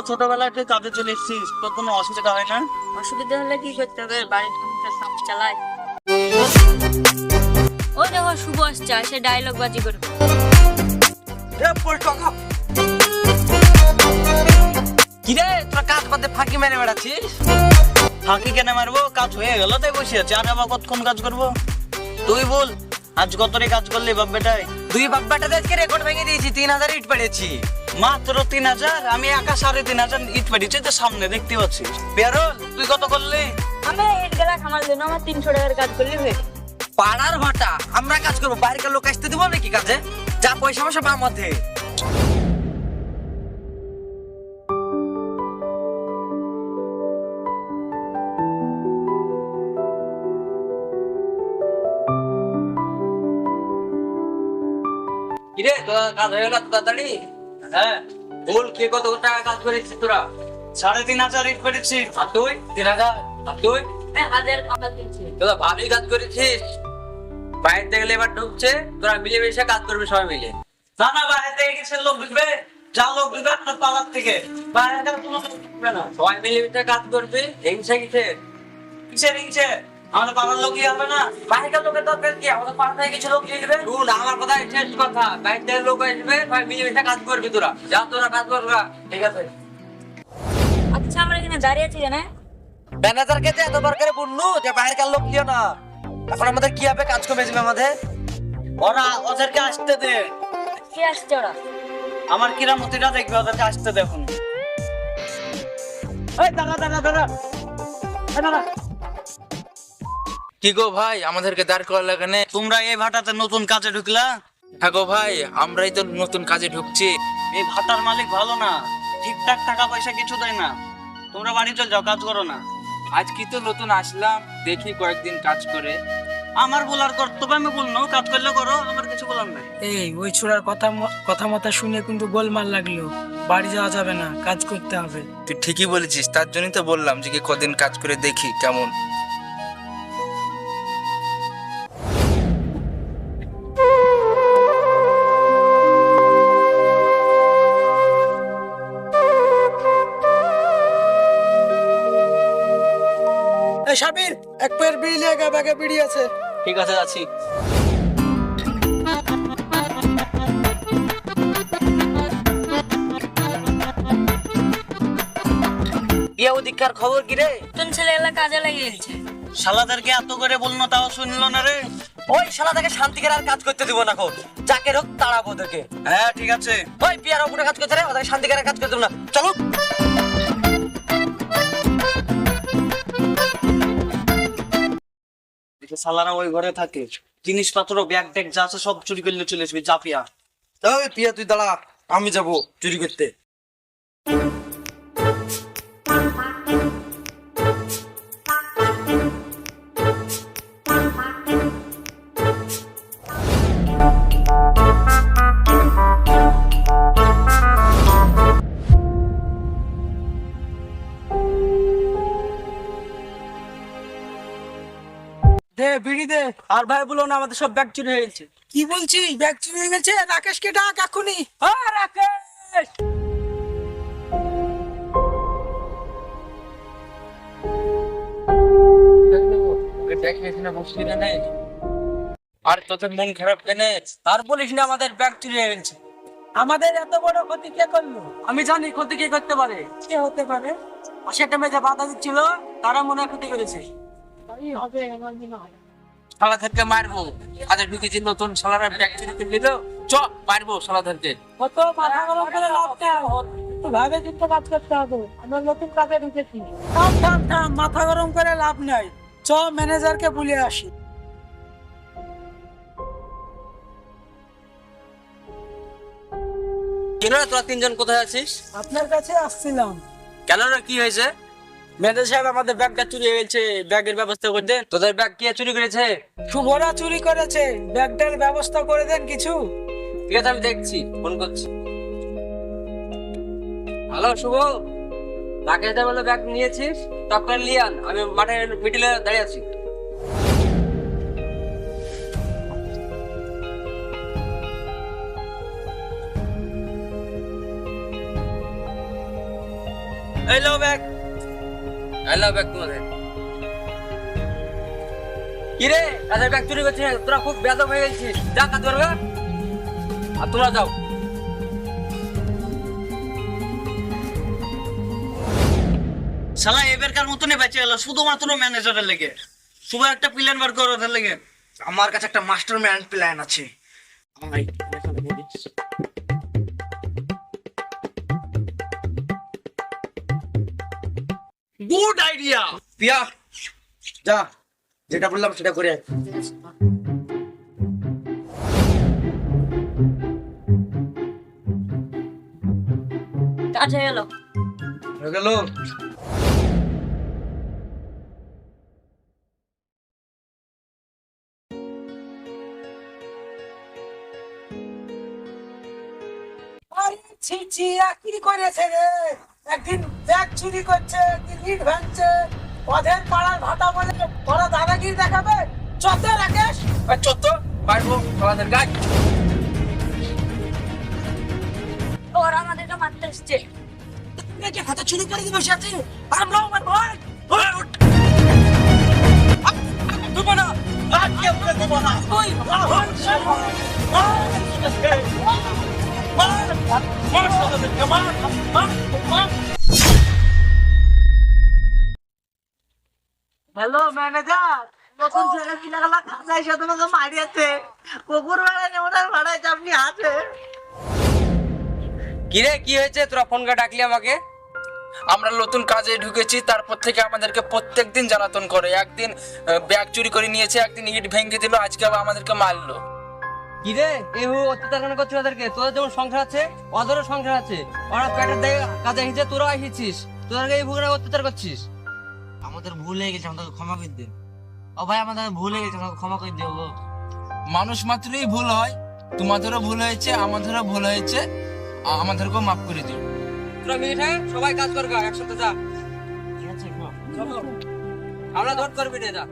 তো ছোটবেলায় তুই কাজে চলে এসেছিস তোর কোনো অসুবিধা হয় না? অসুবিধা হলে কি করতে হবে? বাড়ির সংসার সব চালাই ওই দেখো শুভ আসছে সে ডায়লগ বাজি করবে কিরে তোরা কাজ বাদে ফাঁকি মেরে বেড়াচ্ছিস? ফাঁকি কেন মারবো? কাজ হয়ে গেল তাই বসে আছে। আর আবার কতক্ষণ কাজ করব? তুই বল আজ কতরে কাজ করলি বাপ বেটাই দুই বাপ বেটাতে আজকে রেকর্ড ভেঙে দিয়েছি তিন হাজার ইট পেড়েছি মাত্র তিন হাজার আমি একা সাড়ে তিন হাজার ইট পেড়েছি তো সামনে দেখতে পাচ্ছি। পেয়ারল তুই কত করলি? আমি ইট গেলা খামার জন্য আমার তিনশো টাকার কাজ করলি হয়ে পাড়ার ভাটা আমরা কাজ করব বাইরের লোক আসতে দিব নাকি কাজে? যা পয়সা পয়সা বা মধ্যে। কিরে তোরা কাজ হয়ে গেল তাড়াতাড়ি? হ্যাঁ? বল কে কত টাকা কাজ করেছিস তোরা? সাড়ে তিন হাজার ইট পেরেছি আর তুই? তিন হাজার? আর তুই? দিচ্ছি তোরা ভালোই কাজ করেছিস। বাইরে থেকে লেবার ঢুকছে তোরা মিলেমিশে কাজ করবি সবাই মিলে। না না বাইরে থেকে কিছু লোক ঢুকবে। যা লোক ঢুকবে আপনার পাড়ার থেকে। বাইরে থেকে কোনো ঢুকবে না। সবাই মিলেমিশে কাজ করবি। হিংসা কিসে কিসের নিচে আমাদের পাড়ার লোকই হবে না। বাইরেকার লোকের দরকার কি? আমাদের পাড়া থেকে কিছু লোক শুন আমার কথা শেষ কথা। বাইরে থেকে লোক আসবে মিলেমিশে কাজ করবি তোরা। যা তোরা কাজ করবা ঠিক আছে। আচ্ছা আমরা এখানে দাঁড়িয়ে আছি জানা ম্যানেজারকে যে এতবার করে বললু যে বাইরেকার লোক লিও না। এখন আমাদের কি হবে? কাজ কমে যাবে আমাদের। ওরা ওদেরকে আসতে দে। কে আসছে ওরা? আমার কিরামতিটা দেখবে ওদেরকে আসতে দেখুন এই দাঁড়া দাঁড়া দাঁড়া। দাঁড়া। কি গো ভাই? আমাদেরকে দাঁড় করা লাগানে তোমরা এই ভাটাতে নতুন কাজে ঢুকলা? হ্যাঁ গো ভাই আমরাই তো নতুন কাজে ঢুকছি। এই ভাটার মালিক ভালো না। ঠিকঠাক টাকা পয়সা কিছু দেয় না। তোমরা বাড়ি চল যাও কাজ করো না। আজ কি তো নতুন আসলাম। দেখি কয়েকদিন কাজ করে। আমার বলার কর্তব্য আমি বলনো কাজ করলে করো আমার কিছু বলার নাই। এই ওই ছোড়ার কথা কথা মতা শুনে কিন্তু গোলমাল লাগল। বাড়ি যাওয়া যাবে না কাজ করতে হবে। তুই ঠিকই বলেছিস তার জন্যই তো বললাম যে কি কদিন কাজ করে দেখি কেমন। সাবির এক পেয়ার বিড়ি লিয়ে গা ব্যাগে বিড়ি আছে। ঠিক আছে যাচ্ছি। বিয়ে দীক্ষার খবর কি রে? নতুন ছেলেগুলা কাজে লেগে গেছে শালাদেরকে এত করে বলল তাও শুনলো না রে? ওই শালা শান্তি করে আর কাজ করতে দিব না কো যাকে রোগ তাড়াবো ওদেরকে। হ্যাঁ ঠিক আছে। ওই বিয়ার উপরে কাজ করতে রে ওদের শান্তি করে কাজ করতে দিব না। চলো। সালারা ওই ঘরে থাকে, জিনিসপত্র ব্যাগ ট্যাগ যা আছে সব চুরি করলে চলে আসবে জাপিয়া ওই পিয়া, তুই দাঁড়া, আমি যাব চুরি করতে। দে বিড়ি দে। আর ভাই বলো না আমাদের সব ব্যাগ চুরি হয়ে গেছে। কি বলছিস? ব্যাগ চুরি হয়ে গেছে? রাকেশকে ডাক এখনই। রাকেশ! আর তোদের মন খারাপ কেন? আর বলিস না আমাদের ব্যাগ চুরি হয়ে গেছে। আমাদের এত বড় ক্ষতি কে করল? আমি জানি ক্ষতি কে করতে পারে। কে হতে পারে? একটা মেয়ে যে বাধা দিচ্ছিল তারা মনে ক্ষতি করেছে। তাই হবে আমার মনে হয়। শালাদেরকে মারবো। আজ ঢুকেছি নতুন শালারা করে নিল চ মারবো শালাদেরকে কত মাথা গরম করে লাভ তো ভাবে চিন্তা কাজ করতে হবে। আমরা নতুন কাজে ঢুকেছি। থাম থাম থাম মাথা গরম করে লাভ নাই। চ ম্যানেজারকে বলে আসি। কেন তোরা তিনজন কোথায় আছিস? আপনার কাছে আসছিলাম। কেন কি হয়েছে? ম্যানেজার সাহেব আমাদের ব্যাগটা চুরি হয়ে গেছে ব্যাগের ব্যবস্থা করে দেন। তোদের ব্যাগ কে চুরি করেছে? শুভরা চুরি করেছে। ব্যাগটার ব্যবস্থা করে দেন কিছু। ঠিক আছে আমি দেখছি ফোন করছি। হ্যালো শুভ? রাকেশ দা বলে ব্যাগ নিয়েছিস? তখন লিয়ান আমি মাঠের মিডিলে দাঁড়িয়ে আছি। এই লো ব্যাগ হ্যালো ব্যাগ তোমাদের। কিরে তাদের ব্যাগ চুরি তোরা খুব বেদম হয়ে গেছিস। যা করবে আর তোমরা যাও। শালা, এবারকার মতনই বেঁচে গেল, শুধুমাত্র ম্যানেজারের লেগে। শুভ একটা প্ল্যান বার করো ওদের লেগে। আমার কাছে একটা মাস্টার ম্যান প্ল্যান আছে। গুড আইডিয়া পিয়া যা যেটা বললাম সেটা করে আয়। কাজ হয়ে গেল হয়ে গেল। আরে ছি ছি কি করেছে রে? একদিন ব্যাগ চুরি করছে একদিন ইট ভাঙছে ওদের পাড়ার ভাটা বলে ওরা দাদাগিরি দেখাবে চত রাকেশ চত্ব মারবো আমাদের গাছ ওরা আমাদেরকে মারতে এসছে মেয়েকে চুরি করে দিয়ে বসে আছে আমরা আমার ভয় ভয় দেবো না আজকে আমরা দেবো না ওই হ্যালো ম্যানেজার নতুন ছেলে তোমাকে মারিয়েছে। কুকুর ভাড়ায় নেমনার ভাড়ায় আপনি আছে। কিরে, কি হয়েছে? তোরা ফোন করে ডাকলি আমাকে? আমরা নতুন কাজে ঢুকেছি, তারপর থেকে আমাদেরকে প্রত্যেকদিন জ্বালাতন করে। একদিন ব্যাগ চুরি করে নিয়েছে, একদিন ইট ভেঙে দিল, আজকে আবার আমাদেরকে মারলো। কিরে এ হু অত্যাচার কেন করছিস ওদেরকে। তোদের যেমন সংসার আছে ওদেরও সংসার আছে। ওরা পেটের দায়ে কাজে এসেছে তোরা এসেছিস। তোদেরকে এই ভুগরে অত্যাচার করছিস। আমাদের ভুল হয়ে গেছে আমাদের ক্ষমা করে দিন ও ভাই আমাদের ভুল হয়ে গেছে আমাকে ক্ষমা করে দিও মানুষ মাত্রই ভুল হয় তোমাদেরও ভুল হয়েছে আমাদেরও ভুল হয়েছে। আমাদেরকেও মাফ করে দিও। তোরা হয়ে সবাই কাজ করগা একসাথে যা। ঠিক আছে আমরা ধর করবি না যা।